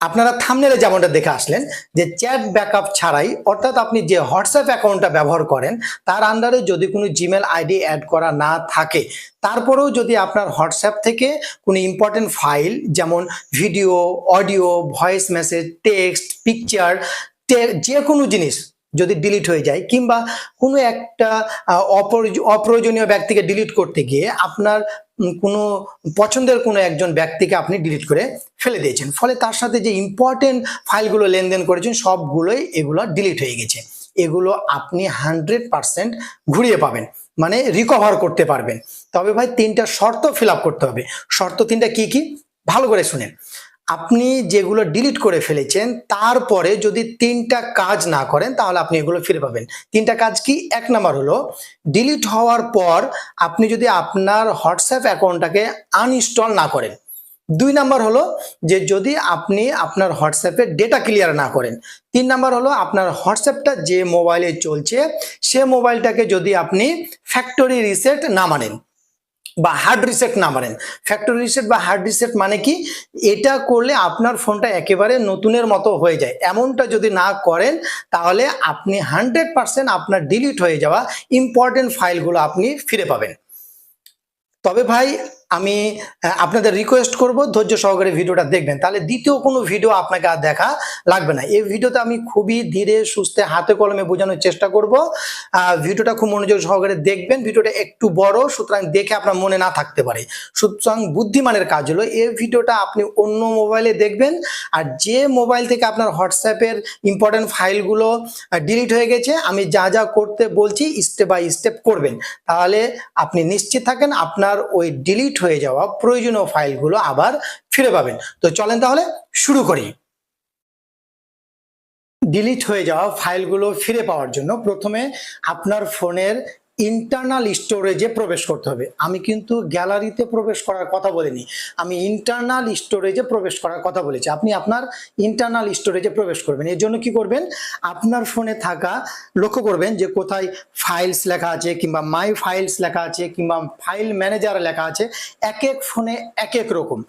আপনারা থামনেলে যেমনটা দেখে আসলেন, যে চ্যাট ব্যাকআপ ছাড়াই, অর্থাৎ আপনি যে হোয়াটসঅ্যাপ অ্যাকাউন্টটা ব্যবহার করেন, তার আন্ডারে যদি কোনো জিমেল আইডি অ্যাড করা না থাকে, তারপরেও যদি আপনার হোয়াটসঅ্যাপ থেকে কোনো ইম্পর্টেন্ট ফাইল যেমন video audio voice message text picture যে কোনো জিনিস যদি ডিলিট হয়ে যায়, কিংবা কোনো একটা অপ্রয়োজনীয় ব্যক্তিকে ডিলিট করতে গিয়ে আপনার কোনো পছন্দের কোনো একজন ব্যক্তিকে আপনি ডিলিট করে ফেলে দিয়েছেন। ফলে তার সাথে যে ইম্পর্টেন্ট ফাইলগুলো লেনদেন করেছেন, সবগুলোই এগুলো ডিলিট হয়ে গেছে। এগুলো আপনি হান্ড্রেড পারসেন্ট ঘুরিয়ে পাবেন মানে রিকভার করতে পারবেন। তবে ভাই, তিনটা শর্ত ফিল করতে হবে। শর্ত তিনটা কি কি? ভালো করে শুনেন। আপনি যেগুলো ডিলিট করে ফেলেছেন, তারপরে যদি তিনটা কাজ না করেন, তাহলে আপনি এগুলো ফিরে পাবেন। তিনটা কাজ কি? এক নাম্বার হলো ডিলিট হওয়ার পর আপনি যদি আপনার হোয়াটসঅ্যাপ অ্যাকাউন্টটাকে আনইনস্টল না করেন। দুই নাম্বার হলো, যে যদি আপনি আপনার হোয়াটসঅ্যাপে ডেটা ক্লিয়ার না করেন। তিন নাম্বার হলো, আপনার হোয়াটসঅ্যাপটা যে মোবাইলে চলছে, সে মোবাইলটাকে যদি আপনি ফ্যাক্টরি রিসেট না মানেন। বা হার্ড রিসেট না মারেন। ফ্যাক্টরি রিসেট বা হার্ড রিসেট মানে কি? এটা করলে আপনার ফোনটা একেবারে নতুনের মতো হয়ে যায়। এমনটা যদি না করেন, তাহলে আপনি হান্ড্রেড পারসেন্ট আপনার ডিলিট হয়ে যাওয়া ইম্পর্টেন্ট ফাইলগুলো আপনি ফিরে পাবেন। তবে ভাই আমি আপনাদের রিকোয়েস্ট করব, ধৈর্য সহকারে ভিডিওটা দেখবেন। তাহলে দ্বিতীয় কোনো ভিডিও আপনাকে আর দেখা লাগবে না। এই ভিডিওতে আমি খুবই ধীরে সুস্থে হাতে কলমে বোঝানোর চেষ্টা করব। ভিডিওটা খুব মনোযোগ সহকারে দেখবেন। ভিডিওটা একটু বড়, সুতরাং দেখে আপনার মনে না থাকতে পারে। সুতরাং বুদ্ধিমানের কাজ হলো, এই ভিডিওটা আপনি অন্য মোবাইলে দেখবেন, আর যে মোবাইল থেকে আপনার হোয়াটসঅ্যাপের ইম্পর্টেন্ট ফাইলগুলো ডিলিট হয়ে গেছে, আমি যা যা করতে বলছি স্টেপ বাই স্টেপ করবেন। তাহলে আপনি নিশ্চিত থাকেন, আপনার ওই ডিলিট হয়ে যাওয়া প্রয়োজনীয় ফাইলগুলো আবার ফিরে পাবেন। তো চলেন তাহলে শুরু করি। ডিলিট হয়ে যাওয়া ফাইলগুলো ফিরে পাওয়ার জন্য প্রথমে আপনার ফোনের ইন্টারনাল স্টোরেজে প্রবেশ করতে হবে। আমি কিন্তু গ্যালারিতে প্রবেশ করার কথা বলিনি। আমি ইন্টারনাল স্টোরেজে প্রবেশ করার কথা বলেছি। আপনি আপনার ইন্টারনাল স্টোরেজে প্রবেশ করবেন। এর জন্য কি করবেন? আপনার ফোনে থাকা, লক্ষ্য করবেন যে কোথায় ফাইলস লেখা আছে কিংবা মাই ফাইলস লেখা আছে কিংবা ফাইল ম্যানেজার লেখা আছে, এক এক ফোনে এক এক রকম।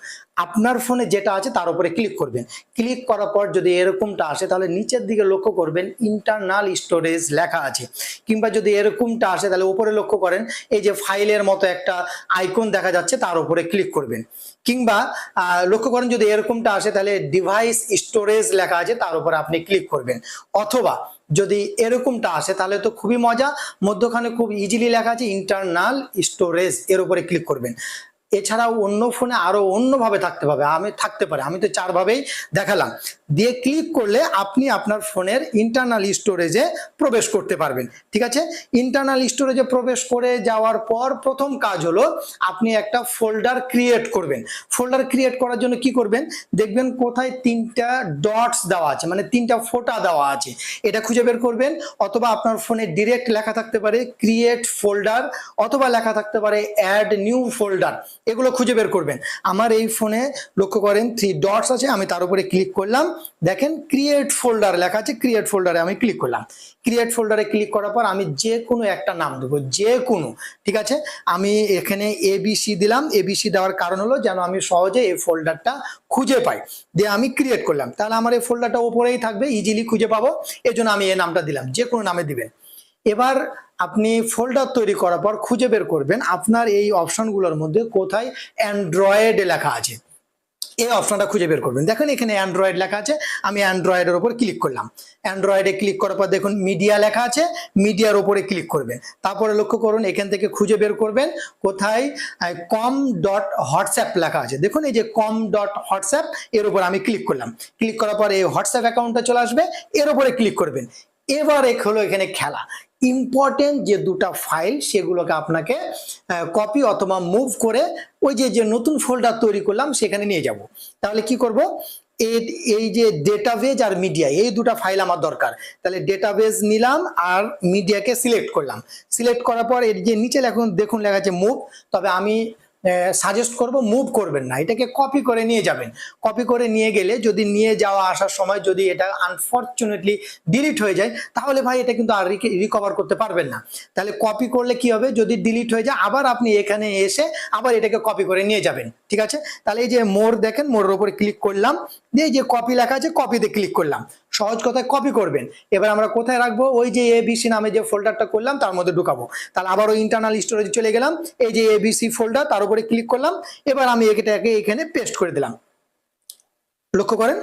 আপনার ফোনে যেটা আছে তার উপরে ক্লিক করবেন। ক্লিক করার পর যদি এরকমটা আসে, তাহলে নিচের দিকে লক্ষ্য করবেন ইন্টারনাল স্টোরেজ লেখা আছে। কিংবা যদি এরকমটা আসে, তাহলে উপরে লক্ষ্য করেন, এই যে ফাইলের মতো একটা আইকন দেখা যাচ্ছে, তার উপরে ক্লিক করবেন। কিংবা লক্ষ্য করেন যদি এরকমটা আসে, তাহলে ডিভাইস স্টোরেজ লেখা আছে, তার উপরে আপনি ক্লিক করবেন। অথবা যদি এরকমটা আসে, তাহলে তো খুবই মজা, মধ্যখানে খুব ইজিলি লেখা আছে ইন্টারনাল স্টোরেজ এর উপরে ক্লিক করবেন। এছাড়াও অন্য ফোনে আরও অন্যভাবে থাকতে পারে আমি থাকতে পারে। আমি তো চারভাবেই দেখালাম। দিয়ে ক্লিক করলে আপনি আপনার ফোনের ইন্টারনাল স্টোরেজে প্রবেশ করতে পারবেন। ঠিক আছে? ইন্টারনাল স্টোরেজে প্রবেশ করে যাওয়ার পর প্রথম কাজ হলো আপনি একটা ফোল্ডার ক্রিয়েট করবেন। ফোল্ডার ক্রিয়েট করার জন্য কি করবেন? দেখবেন কোথায় তিনটা ডটস দেওয়া আছে মানে তিনটা ফোটা দেওয়া আছে। এটা খুঁজে বের করবেন, অথবা আপনার ফোনে ডিরেক্ট লেখা থাকতে পারে ক্রিয়েট ফোল্ডার অথবা লেখা থাকতে পারে অ্যাড নিউ ফোল্ডার এগুলো খুঁজে বের করবেন। আমার এই ফোনে লক্ষ্য করেন থ্রি ডটস আছে, আমি তার উপরে ক্লিক করলাম দেখেন ক্রিয়েট ফোল্ডার লেখা আছে ক্রিয়েট ফোল্ডারে আমি ক্লিক করলাম। ক্রিয়েট ফোল্ডারে ক্লিক করার পর আমি যে কোনো একটা নাম দেবো, যে কোনো, ঠিক আছে? আমি এখানে এবিসি দিলাম এবিসি দেওয়ার কারণ হলো যেন আমি সহজে এই ফোল্ডারটা খুঁজে পাই। দিয়ে আমি ক্রিয়েট করলাম। তাহলে আমার এই ফোল্ডারটা ওপরেই থাকবে ইজিলি খুঁজে পাবো। এই জন্য আমি এই নামটা দিলাম, যে কোনো নামে দিবেন। এবার আপনি ফোল্ডার তৈরি করার পর খুঁজে বের করবেন, আপনার এই অপশনগুলোর মধ্যে কোথায় অ্যান্ড্রয়েড লেখা আছে। এই অপশনটা খুঁজে বের করবেন। দেখেন, এখানে অ্যান্ড্রয়েড লেখা আছে, আমি অ্যান্ড্রয়েডের উপর ক্লিক করলাম। অ্যান্ড্রয়েডে ক্লিক করার পর দেখুন মিডিয়া লেখা আছে মিডিয়ার উপরে ক্লিক করবেন। তারপরে লক্ষ্য করুন, এখান থেকে খুঁজে বের করবেন, কোথায় কম ডট হোয়াটসঅ্যাপ লেখা আছে। দেখুন, এই যে কম ডট হোয়াটসঅ্যাপ এর উপর আমি ক্লিক করলাম। ক্লিক করার পর এই হোয়াটসঅ্যাপ অ্যাকাউন্টটা চলে আসবে, এর উপরে ক্লিক করবেন। এবার এক হলো এখানে খেলা। ইম্পর্টেন্ট যে দুটা ফাইল সেগুলোকে আপনাকে কপি অথবা মুভ করে ওই যে যে নতুন ফোল্ডার তৈরি করলাম সেখানে নিয়ে যাব। তাহলে কি করব? এই যে ডেটাবেজ আর মিডিয়া এই দুটা ফাইল আমার দরকার। তাহলে ডেটাবেজ নিলাম আর মিডিয়াকে সিলেক্ট করলাম। সিলেক্ট করার পর এর যে নিচে এখন দেখুন লেখা আছে মুভ তবে আমি সাজেস্ট করব মুভ করবেন না। এটাকে কপি করে নিয়ে যাবেন। কপি করে নিয়ে গেলে যদি নিয়ে যাওয়া আসার সময় যদি এটা আনফর্চুনেটলি ডিলিট হয়ে যায়, তাহলে ভাই এটা কিন্তু আর রিকভার করতে পারবেন না। তাহলে কপি করলে কি হবে? যদি ডিলিট হয়ে যায়, আবার আপনি এখানে এসে আবার এটাকে কপি করে নিয়ে যাবেন। ঠিক আছে? তাহলে এই যে মোর দেখেন মোরের উপরে ক্লিক করলাম। দিয়ে এই যে কপি লেখা আছে কপিতে ক্লিক করলাম। সহজ কথায় কপি করবেন। এবার আমরা কোথায় রাখব? ওই যে এবিসি নামে যে ফোল্ডারটা করলাম, তার মধ্যে ঢুকাবো। তাহলে আবারও ইন্টারনাল স্টোরেজে চলে গেলাম। এই যে এবিসি ফোল্ডার তার উপরে ক্লিক করলাম। এবার আমি এটাকে এখানে পেস্ট করে দিলাম। লক্ষ্য করেন?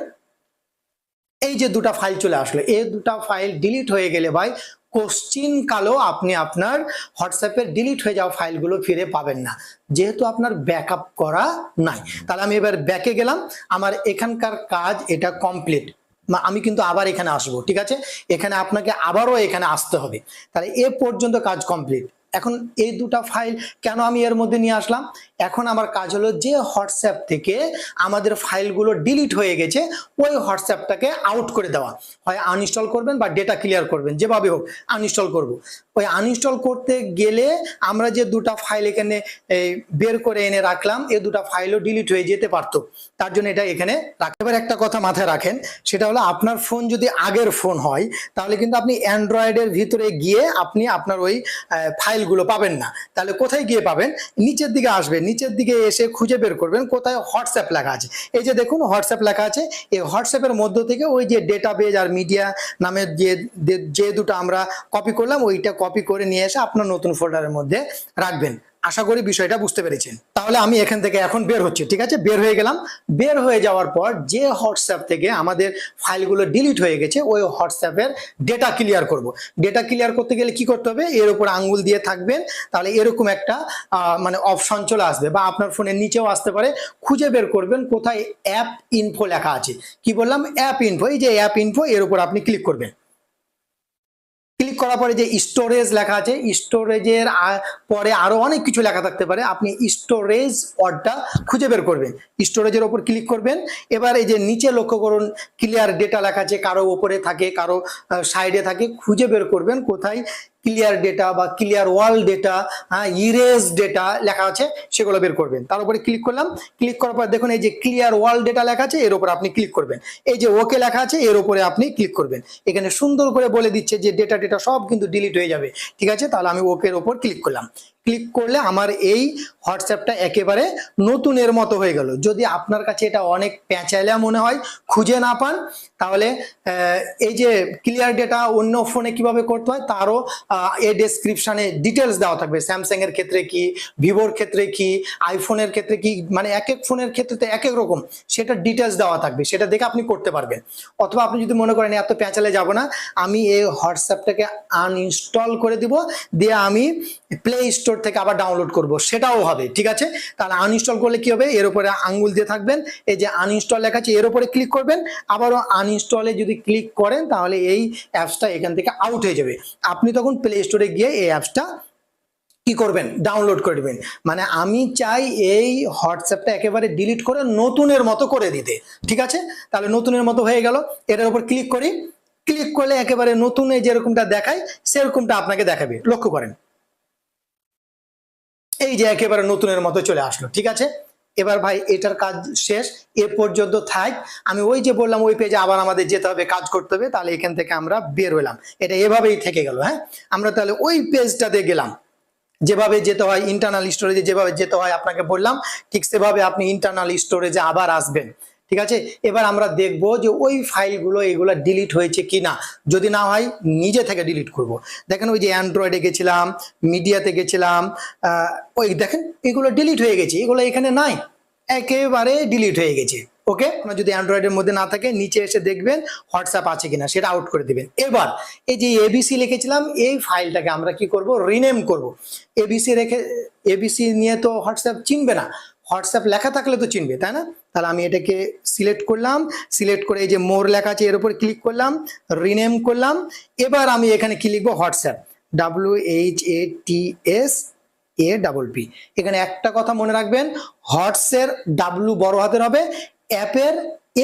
এই যে দুটা ফাইল চলে আসলো। এই দুটা ফাইল ডিলিট হয়ে গেলে ভাই কোশ্চিন কালো, আপনি আপনার হোয়াটসঅ্যাপের ডিলিট হয়ে যাওয়া ফাইলগুলো ফিরে পাবেন না। যেহেতু আপনার ব্যাকআপ করা নাই। তাহলে আমি এবার ব্যাকে গেলাম। আমার এখানকার কাজ এটা কমপ্লিট আমি কিন্তু আবার এখানে আসব, ঠিক আছে? এখানে আপনাকে আবারও এখানে আসতে হবে। তাহলে এ পর্যন্ত কাজ কমপ্লিট এখন এই দুটা ফাইল কেন আমি এর মধ্যে নিয়ে আসলাম? এখন আমার কাজ হলো যে হোয়াটসঅ্যাপ থেকে আমাদের ফাইলগুলো ডিলিট হয়ে গেছে ওই হোয়াটসঅ্যাপটাকে আউট করে দেওয়া। হয় আনইনস্টল করবেন বা ডেটা ক্লিয়ার করবেন যেভাবে হোক আনইনস্টল করব। ওই আনইনস্টল করতে গেলে আমরা যে দুটা ফাইল এখানে বের করে এনে রাখলাম এই দুটা ফাইলও ডিলিট হয়ে যেতে পারতো। তার জন্য এটা এখানে রাখতে এবার একটা কথা মাথায় রাখেন সেটা হলো আপনার ফোন যদি আগের ফোন হয় তাহলে কিন্তু আপনি অ্যান্ড্রয়েডের ভিতরে গিয়ে আপনি আপনার ওই আহ, ফাইলগুলো পাবেন না। তাহলে কোথায় গিয়ে পাবেন? নিচের দিকে আসবেন। নিচের দিকে এসে খুঁজে বের করবেন কোথায় হোয়াটসঅ্যাপ লেখা আছে। এই যে দেখুন হোয়াটসঅ্যাপ লেখা আছে। এই হোয়াটসঅ্যাপের মধ্য থেকে ওই যে ডেটা বেজ আর মিডিয়া নামের যে- যে দুটো আমরা কপি করলাম, ওইটা কপি করে নিয়ে এসে আপনার নতুন ফোল্ডারের মধ্যে রাখবেন। আশা করি বিষয়টা বুঝতে পেরেছেন। তাহলে আমি এখান থেকে এখন বের হচ্ছি, ঠিক আছে? বের হয়ে গেলাম। বের হয়ে যাওয়ার পর যে হোয়াটসঅ্যাপ থেকে আমাদের ফাইলগুলো ডিলিট হয়ে গেছে, ওই হোয়াটসঅ্যাপের ডেটা ক্লিয়ার করব। ডেটা ক্লিয়ার করতে গেলে কি করতে হবে? এর উপর আঙ্গুল দিয়ে থাকবেন, তাহলে এরকম একটা মানে অপশন চলে আসবে বা আপনার ফোনের নিচেও আসতে পারে। খুঁজে বের করবেন কোথায় অ্যাপ ইনফো লেখা আছে। কি বললাম? অ্যাপ ইনফো এই যে অ্যাপ ইনফো এর উপর আপনি ক্লিক করবেন। করার পরে যে স্টোরেজ লেখা আছে স্টোরেজের পরে আরও অনেক কিছু লেখা থাকতে পারে। আপনি স্টোরেজ ওয়ার্ডটা খুঁজে বের করবেন। স্টোরেজের ওপর ক্লিক করবেন। এবার এই যে নিচে লক্ষ্য করুন ক্লিয়ার ডেটা লেখা আছে, কারও ওপরে থাকে, কারও সাইডে থাকে, খুঁজে বের করবেন কোথায় ক্লিয়ার ডেটা বা ক্লিয়ার ওয়াল ডেটা হ্যাঁ ইরেজ ডেটা লেখা আছে, সেগুলো বের করবেন। তার উপরে ক্লিক করলাম। ক্লিক করার পর দেখুন এই যে ক্লিয়ার ওয়াল ডেটা লেখা আছে, এর উপর আপনি ক্লিক করবেন। এই যে ওকে লেখা আছে, এর উপরে আপনি ক্লিক করবেন। এখানে সুন্দর করে বলে দিচ্ছে যে ডেটা ডেটা সব কিন্তু ডিলিট হয়ে যাবে। ঠিক আছে? তাহলে আমি ওকের ওপর ক্লিক করলাম। ক্লিক করলে আমার এই হোয়াটসঅ্যাপটা একেবারে নতুনের মতো হয়ে গেল। যদি আপনার কাছে এটা অনেক প্যাঁচাইলা মনে হয়, খুঁজে না পান, তাহলে এই যে ক্লিয়ার ডেটা অন্য ফোনে কীভাবে করতে হয়, তারও এই ডেসক্রিপশনে ডিটেলস দেওয়া থাকবে। স্যামসাং এর ক্ষেত্রে কি ভিভোর ক্ষেত্রে কি আইফোনের ক্ষেত্রে কি মানে এক এক ফোনের ক্ষেত্রে তো এক এক রকম, সেটা ডিটেলস দেওয়া থাকবে, সেটা দেখে আপনি করতে পারবেন। অথবা আপনি যদি মনে করেন এত প্যাঁচালে যাব না, আমি এই হোয়াটসঅ্যাপটাকে আনইনস্টল করে দিব, দিয়ে আমি প্লে স্টোর থেকে আবার ডাউনলোড করব, সেটাও হবে, ঠিক আছে? তাহলে আনইনস্টল করলে কি হবে? এর উপরে আঙ্গুল দিয়ে থাকবেন, এই যে আনইনস্টল লেখা আছে, এর উপরে ক্লিক করবেন, আবারও আনইনস্টলে যদি ক্লিক করেন, তাহলে এই অ্যাপসটা এখান থেকে আউট হয়ে যাবে। আপনি তখন প্লে স্টোরে গিয়ে এই অ্যাপসটা কি করবেন? ডাউনলোড করবেন মানে আমি চাই এই হোয়াটসঅ্যাপটা একেবারে ডিলিট করে নতুনের মতো করে দিতে, ঠিক আছে? তাহলে নতুনের মতো হয়ে গেল। এটার উপর ক্লিক করি। ক্লিক করলে একেবারে নতুন যেরকমটা দেখায়, সেরকমটা আপনাকে দেখাবে। লক্ষ্য করেন। এই যে একেবারে নতুনের মতো চলে আসলো, ঠিক আছে? এবার ভাই, এটার কাজ শেষ, এ পর্যন্ত থাক। আমি ওই যে বললাম, ওই পেজে আবার আমাদের যেতে হবে, কাজ করতে হবে, তাহলে এখান থেকে আমরা বের হলাম এটা এভাবেই থেকে গেল হ্যাঁ? আমরা তাহলে ওই পেজটাতে গেলাম। যেভাবে যেতে হয় ইন্টারনাল স্টোরেজে যেভাবে যেতে হয়, আপনাকে বললাম, ঠিক সেভাবে আপনি ইন্টারনাল স্টোরেজে আবার আসবেন। ঠিক আছে? এবার আমরা দেখব যে ওই ফাইলগুলো এগুলো ডিলিট হয়েছে কি না যদি না হয়, নিজে থেকে ডিলিট করব। দেখেন ওই যে অ্যান্ড্রয়েডে গেছিলাম মিডিয়াতে গেছিলাম ওই দেখেন এগুলো ডিলিট হয়ে গেছে, এগুলো এখানে নাই। একেবারে ডিলিট হয়ে গেছে। ওকে আপনার যদি অ্যান্ড্রয়েডের মধ্যে না থাকে নিচে এসে দেখবেন হোয়াটসঅ্যাপ আছে কিনা, সেটা আউট করে দিবেন। এবার, এই যে এবিসি লিখেছিলাম, এই ফাইলটাকে আমরা কি করব? রিনেম করব। এবিসি রেখে এবিসি নিয়ে তো হোয়াটসঅ্যাপ চিনবে না। হোয়াটসঅ্যাপ লেখা থাকলে তো চিনবে, তাই না? তাহলে আমি এটাকে সিলেক্ট করলাম, সিলেক্ট করে এই যে মোর লেখা আছে, এর উপর ক্লিক করলাম, রিনেম করলাম, এবার আমি এখানে কি লিখব? WhatsApp. W H A T S A double P এখানে একটা কথা মনে রাখবেন হটসের ডাব্লু বড় হাতের হবে, অ্যাপের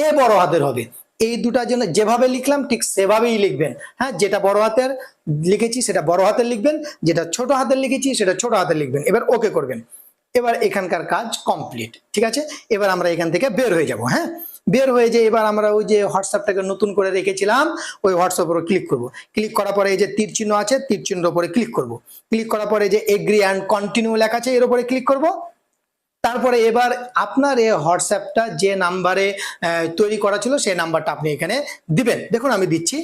এ বড় হাতের হবে। এই দুটার জন্য যেভাবে লিখলাম, ঠিক সেভাবেই লিখবেন। হ্যাঁ যেটা বড় হাতের লিখেছি, সেটা বড় হাতের লিখবেন, যেটা ছোট হাতের লিখেছি, সেটা ছোট হাতের লিখবেন। এবার ওকে করবেন। এবার এখানকার কাজ কমপ্লিট ঠিক আছে? এবার আমরা এখান থেকে বের হয়ে যাব হ্যাঁ? বের হয়ে যে এবার আমরা ওই যে হোয়াটসঅ্যাপটাকে নতুন করে রেখেছিলাম, ওই হোয়াটসঅ্যাপ উপর ক্লিক করব। ক্লিক করার পরে এই যে তীর চিহ্ন আছে, তীর চিহ্নের উপরে ক্লিক করব। ক্লিক করার পরে যে এগ্রি অ্যান্ড কন্টিনিউ লেখা আছে, এর উপরে ক্লিক করব। তারপরে এবার আপনার এই হোয়াটসঅ্যাপটা যে নাম্বারে তৈরি করা ছিল, সেই নাম্বারটা আপনি এখানে দিবেন। দেখুন, আমি দিচ্ছি।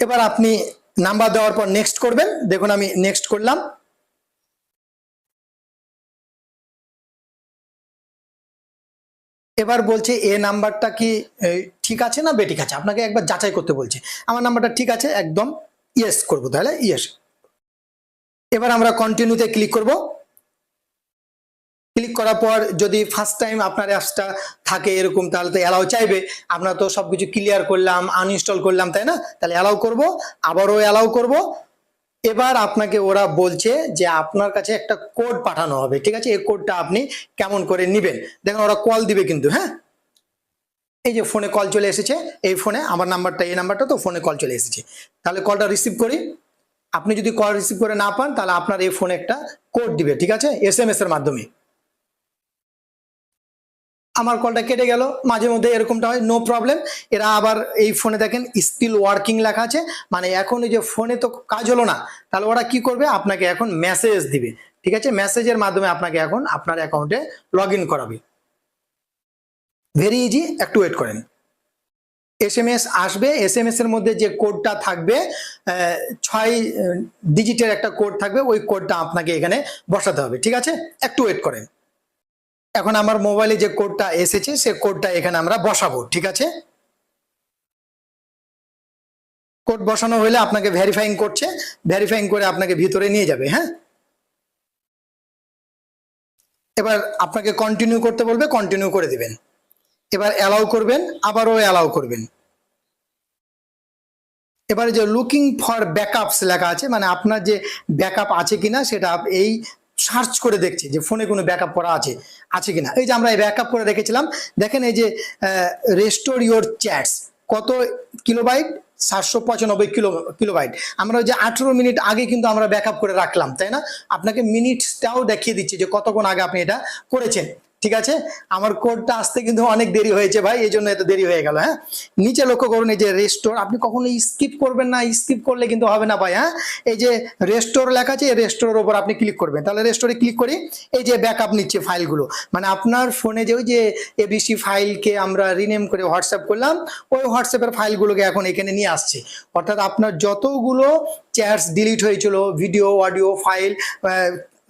এবার আপনি নাম্বার দেওয়ার পর নেক্সট করবেন। দেখুন আমি নেক্সট করলাম। এবার বলছে এ নাম্বারটা কি ঠিক আছে না বেঠিক আছে? আপনাকে একবার যাচাই করতে বলছে। আমার নাম্বারটা ঠিক আছে, একদম ইয়েস করব তাহলে ইয়েস এবার আমরা কন্টিনিউতে ক্লিক করব। ক্লিক করার পর যদি ফার্স্ট টাইম আপনার অ্যাপসটা থাকে এরকম, তাহলে তো অ্যালাউ চাইবে। আমরা তো সব কিছু ক্লিয়ার করলাম আনইনস্টল করলাম, তাই না? তাহলে অ্যালাউ করব, আবারও অ্যালাউ করব। এবার আপনাকে ওরা বলছে যে আপনার কাছে একটা কোড পাঠানো হবে, ঠিক আছে? এই কোডটা আপনি কেমন করে নিবেন? দেখুন, ওরা কল দিবে কিন্তু হ্যাঁ? এই যে ফোনে কল চলে এসেছে, এই ফোনে আমার নাম্বারটা এই নাম্বারটা তো ফোনে কল চলে এসেছে। তাহলে কলটা রিসিভ করি। আপনি যদি কল রিসিভ করে না পান, তাহলে আপনার এই ফোনে একটা কোড দিবে, ঠিক আছে? এস এর মাধ্যমে। আমার কলটা কেটে গেল, মাঝে মধ্যে এরকমটা হয় নো প্রবলেম এরা আবার এই ফোনে দেখেন স্টিল ওয়ার্কিং লেখা আছে। মানে এখন যে ফোনে তো কাজ হলো না, তাহলে ওরা কি করবে? আপনাকে এখন মেসেজ দিবে। ঠিক আছে? মেসেজের মাধ্যমে আপনাকে এখন আপনার অ্যাকাউন্টে লগ ইন করাবে। ভেরি ইজি একটু ওয়েট করেন। এস এম এস আসবে এস এম এস এর মধ্যে যে কোডটা থাকবে ছয় ডিজিটের একটা কোড থাকবে, ওই কোডটা আপনাকে এখানে বসাতে হবে। ঠিক আছে? একটু ওয়েট করেন। এখন আমার মোবাইলে যে কোডটা এসেছে, সে কোডটা এখানে আমরা বসাবো, ঠিক আছে? কোড বসানো হলে আপনাকে ভেরিফাইং করছে ভেরিফাইং করে আপনাকে ভিতরে নিয়ে যাবে হ্যাঁ? এবার আপনাকে কন্টিনিউ করতে বলবে কন্টিনিউ করে দিবেন। এবার অ্যালাউ করবেন, আবারও অ্যালাউ করবেন। এবারে যে লুকিং ফর ব্যাকআপস লেখা আছে মানে আপনার যে ব্যাকআপ আছে কিনা, সেটা এই সার্চ করে দেখছি যে ফোনে কোনো ব্যাকআপ করা আছে আছে কিনা। এই যে আমরা এই ব্যাকআপ করে রেখেছিলাম, দেখেন এই যে রেস্টোর ইউর চ্যাটস কত কিলোবাইট সাতশো পঁচানব্বই কিলো কিলোবাইট আমরা ওই যে আঠেরো মিনিট আগে কিন্তু আমরা ব্যাকআপ করে রাখলাম, তাই না? আপনাকে মিনিটটাও দেখিয়ে দিচ্ছি যে কতক্ষণ আগে আপনি এটা করেছেন। ঠিক আছে? আমার কোডটা আসতে কিন্তু অনেক দেরি হয়েছে ভাই, এই জন্য এত দেরি হয়ে গেল হ্যাঁ? নিচে লক্ষ্য করুন, এই যে রেস্টোর আপনি কখনো স্কিপ করবেন না স্কিপ করলে কিন্তু হবে না ভাই হ্যাঁ? এই যে রেস্টোর লেখা আছে, এই রেস্টোরের উপর আপনি ক্লিক করবেন। তাহলে রেস্টোরে ক্লিক করি, এই যে ব্যাকআপ নিচ্ছে ফাইলগুলো মানে আপনার ফোনে যে ওই যে এবিসি ফাইলকে আমরা রিনেম করে হোয়াটসঅ্যাপ করলাম, ওই হোয়াটসঅ্যাপের ফাইলগুলোকে এখন এখানে নিয়ে আসছে। অর্থাৎ আপনার যতগুলো চ্যাটস ডিলিট হয়েছিল ভিডিও অডিও ফাইল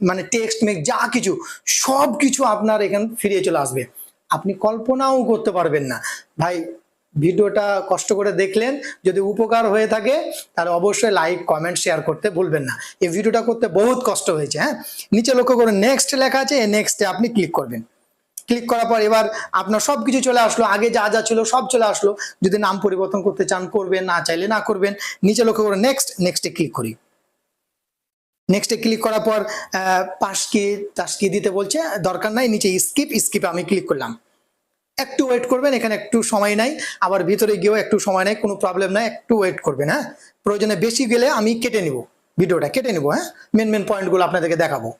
মানে টেক্সট মেক যা কিছু, সব কিছু আপনার এখানে ফিরিয়ে চলে আসবে। আপনি কল্পনাও করতে পারবেন না। ভাই, ভিডিওটা কষ্ট করে দেখলেন, যদি উপকার হয়ে থাকে, তাহলে অবশ্যই লাইক কমেন্ট শেয়ার করতে ভুলবেন না। এই ভিডিওটা করতে বহুত কষ্ট হয়েছে হ্যাঁ? নিচে লক্ষ্য করে নেক্সট লেখা আছে, এই নেক্সটে আপনি ক্লিক করবেন। ক্লিক করার পর এবার আপনার সব কিছু চলে আসলো, আগে যা যা ছিল সব চলে আসলো। যদি নাম পরিবর্তন করতে চান, করবেন, না চাইলে না করবেন। নিচে লক্ষ্য করে নেক্সট নেক্সটে ক্লিক করি। নেক্সটে ক্লিক করার পর পাস কি টাস কি দিতে বলছে, দরকার নাই, নিচে স্কিপ স্কিপ আমি ক্লিক করলাম। একটু ওয়েট করবেন, এখানে একটু সময় নাই, আবার ভিতরে গিয়েও একটু সময় নাই, কোনো প্রবলেম নাই, একটু ওয়েট করবেন হ্যাঁ? প্রয়োজনে বেশি গেলে আমি কেটে নিব, ভিডিওটা কেটে নিব হ্যাঁ? মেন মেন পয়েন্টগুলো আপনাদেরকে দেখাবো।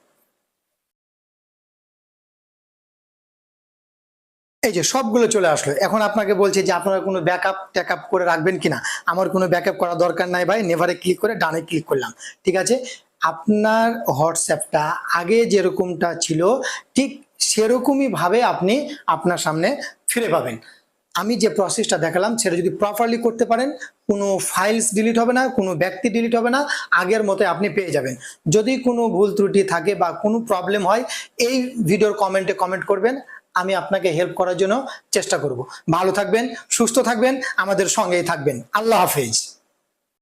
এই যে সবগুলো চলে আসলো। এখন আপনাকে বলছে যে আপনারা কোনো ব্যাকআপ ট্যাকআপ করে রাখবেন কিনা? আমার কোনো ব্যাকআপ করা দরকার নাই ভাই নেভারে ক্লিক করে ডানে ক্লিক করলাম। ঠিক আছে? আপনার হোয়াটসঅ্যাপটা আগে যেরকমটা ছিল, ঠিক সেরকমই ভাবে আপনি আপনার সামনে ফিরে পাবেন। আমি যে প্রসেসটা দেখালাম, সেটা যদি প্রপারলি করতে পারেন, কোনো ফাইলস ডিলিট হবে না, কোনো ব্যক্তি ডিলিট হবে না, আগের মতো আপনি পেয়ে যাবেন। যদি কোনো ভুল ত্রুটি থাকে বা কোনো প্রবলেম হয়, এই ভিডিওর কমেন্টে কমেন্ট করবেন, আমি আপনাকে হেল্প করার জন্য চেষ্টা করব। ভালো থাকবেন, সুস্থ থাকবেন, আমাদের সঙ্গেই থাকবেন। আল্লাহ হাফেজ।